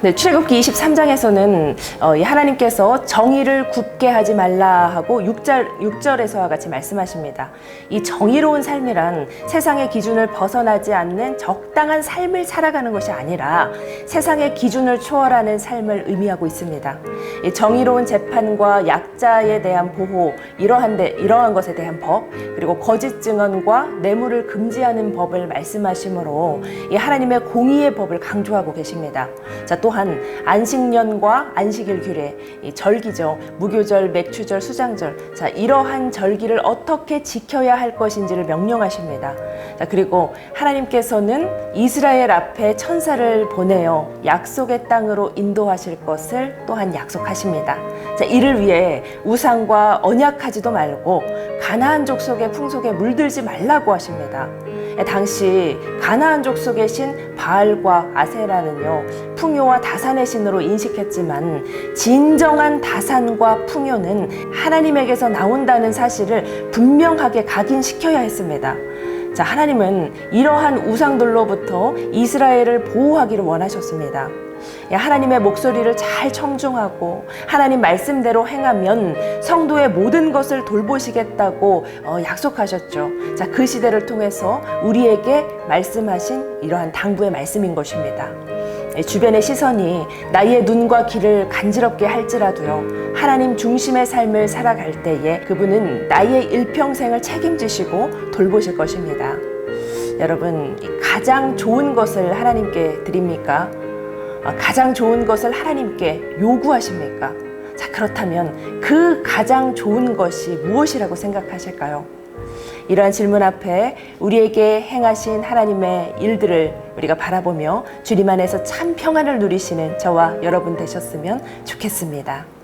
네, 출애굽기 23장에서는 어, 이 하나님께서 정의를 굽게 하지 말라 하고 6절, 6절에서와 같이 말씀하십니다. 이 정의로운 삶이란 세상의 기준을 벗어나지 않는 적당한 삶을 살아가는 것이 아니라 세상의 기준을 초월하는 삶을 의미하고 있습니다. 이 정의로운 재판과 약자에 대한 보호, 이러한, 데, 이러한 것에 대한 법, 그리고 거짓 증언과 뇌물을 금지하는 법을 말씀하시므로 이 하나님의 공의의 법을 강조하고 계십니다. 자, 또한 안식년과 안식일 규례, 이 절기죠. 무교절, 맥추절, 수장절. 자, 이러한 절기를 어떻게 지켜야 할 것인지를 명령하십니다. 자, 그리고 하나님께서는 이스라엘 앞에 천사를 보내어 약속의 땅으로 인도하실 것을 또한 약속하십니다. 자, 이를 위해 우상과 언약하지도 말고 가나안 족속의 풍속에 물들지 말라고 하십니다. 예, 당시 가나안 족속의 신 바알과 아세라는요 풍요와 다산의 신으로 인식했지만 진정한 다산과 풍요는 하나님에게서 나온다는 사실을 분명하게 각인시켜야 했습니다. 자, 하나님은 이러한 우상들로부터 이스라엘을 보호하기를 원하셨습니다. 예, 하나님의 목소리를 잘 청중하고 하나님 말씀대로 행하면 성도의 모든 것을 돌보시겠다고 어, 약속하셨죠. 자, 그 시대를 통해서 우리에게 말씀하신 이러한 당부의 말씀인 것입니다. 예, 주변의 시선이 나의 눈과 귀를 간지럽게 할지라도요, 하나님 중심의 삶을 살아갈 때에 그분은 나의 일평생을 책임지시고 돌보실 것입니다. 여러분, 이 가장 좋은 것을 하나님께 드립니까? 어, 가장 좋은 것을 하나님께 요구하십니까? 자, 그렇다면 그 가장 좋은 것이 무엇이라고 생각하실까요? 이러한 질문 앞에 우리에게 행하신 하나님의 일들을 우리가 바라보며 주님 안에서 참 평안을 누리시는 저와 여러분 되셨으면 좋겠습니다.